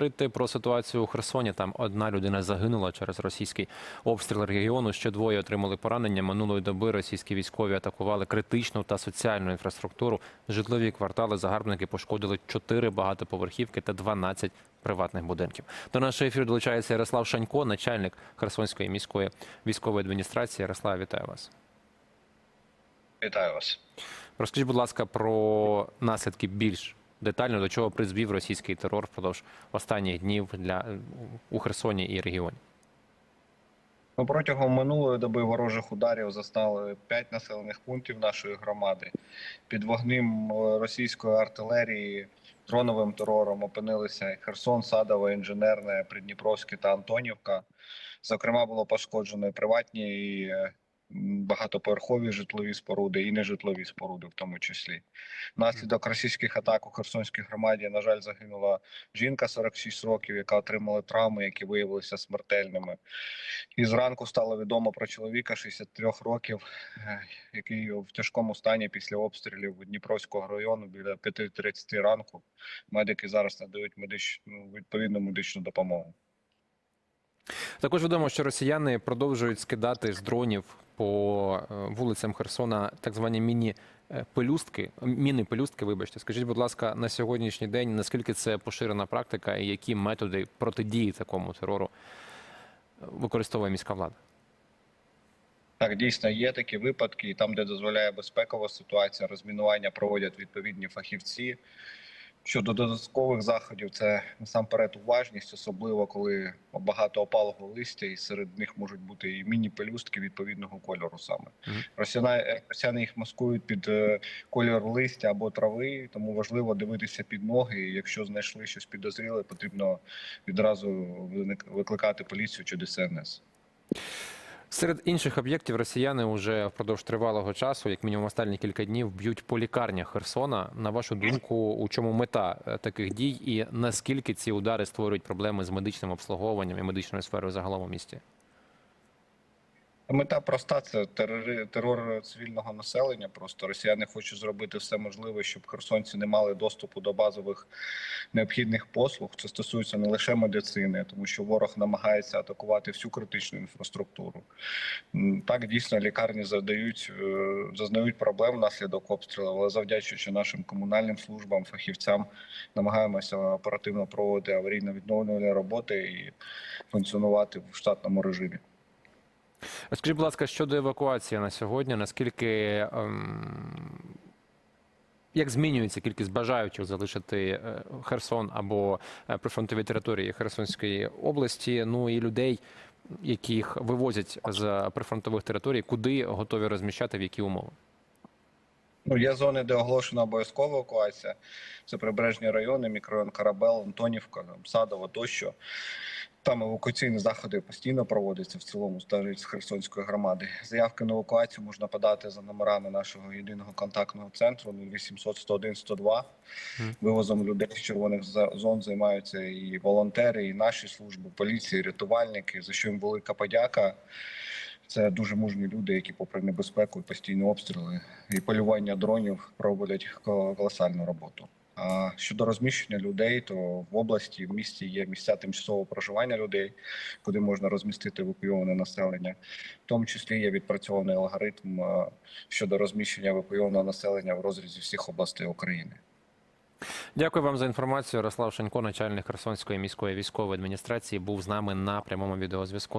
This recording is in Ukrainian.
говорити про ситуацію у Херсоні. Там одна людина загинула через російський обстріл регіону. Ще двоє отримали поранення. Минулої доби російські військові атакували критичну та соціальну інфраструктуру. Житлові квартали загарбники пошкодили 4 багатоповерхівки та 12 приватних будинків. До нашого ефіру долучається Ярослав Шанько, начальник Херсонської міської військової адміністрації. Ярослав, вітаю вас. Вітаю вас. Розкажіть, будь ласка, про наслідки більш детально, до чого призвів російський терор впродовж останніх днів для у Херсоні і регіоні. Ну, протягом минулої доби ворожих ударів застали п'ять населених пунктів нашої громади. Під вогнем е, російської артилерії, дроновим терором опинилися Херсон, Садове, Інженерне, Придніпровське та Антонівка. Зокрема, було пошкоджено приватні і е, багатоповерхові житлові споруди і нежитлові споруди, в тому числі. Внаслідок російських атак у Херсонській громаді, на жаль, загинула жінка 46 років, яка отримала травми, які виявилися смертельними. І зранку стало відомо про чоловіка 63 років, е, який в тяжкому стані після обстрілів Дніпровського району біля 5.30 ранку. Медики зараз надають медичну відповідну медичну допомогу. Також відомо, що росіяни продовжують скидати з дронів по е, вулицям Херсона так звані міні-пелюстки. Міни-пелюстки, вибачте. Скажіть, будь ласка, на сьогоднішній день наскільки це поширена практика і які методи протидії такому терору е, використовує міська влада? Так, дійсно є такі випадки, і там, де дозволяє безпекова ситуація, розмінування проводять відповідні фахівці. Щодо додаткових заходів, це насамперед уважність, особливо коли багато опалого листя, і серед них можуть бути і міні-пелюстки відповідного кольору. Саме росіяни, росіяни їх маскують під е, кольор листя або трави, тому важливо дивитися під ноги. І якщо знайшли щось підозріле, потрібно відразу викликати поліцію чи ДСНС. Серед інших об'єктів росіяни вже впродовж тривалого часу, як мінімум останні кілька днів, б'ють по лікарнях Херсона. На вашу думку, у чому мета е, таких дій, і наскільки ці удари створюють проблеми з медичним обслуговуванням і медичною сферою загалом у місті? Мета проста це терори, терор цивільного населення. Просто росіяни хочуть зробити все можливе, щоб херсонці не мали доступу до базових необхідних послуг. Це стосується не лише медицини, тому що ворог намагається атакувати всю критичну інфраструктуру. Так дійсно лікарні завдають е, зазнають проблем внаслідок обстрілу, але завдячуючи нашим комунальним службам, фахівцям, намагаємося оперативно проводити аварійно-відновлювальні роботи і функціонувати в штатному режимі. Скажіть, будь ласка, щодо евакуації на сьогодні, наскільки ем, як змінюється кількість бажаючих залишити е, Херсон або е, прифронтові території Херсонської області? Ну і людей, яких вивозять з прифронтових територій, куди готові розміщати, в які умови? Ну, є зони, де оголошена обов'язкова евакуація. Це прибережні райони, мікрорайон Карабел, Антонівка, Садово тощо. Там евакуаційні заходи постійно проводяться в цілому з Херсонської громади. Заявки на евакуацію можна подати за номерами нашого єдиного контактного центру 0800 101 102. Мгм. Вивозом людей з червоних зон займаються і волонтери, і наші служби, поліції, рятувальники. За що їм велика подяка. Це дуже мужні люди, які, попри небезпеку і постійні обстріли і полювання дронів, проводять колосальну роботу. Щодо розміщення людей, то в області в місті є місця тимчасового проживання людей, куди можна розмістити евакуйоване населення. В тому числі є відпрацьований алгоритм щодо розміщення евакуйованого населення в розрізі всіх областей України. Дякую вам за інформацію. Ярослав Шанько, начальник Херсонської міської військової адміністрації, був з нами на прямому відеозв'язку.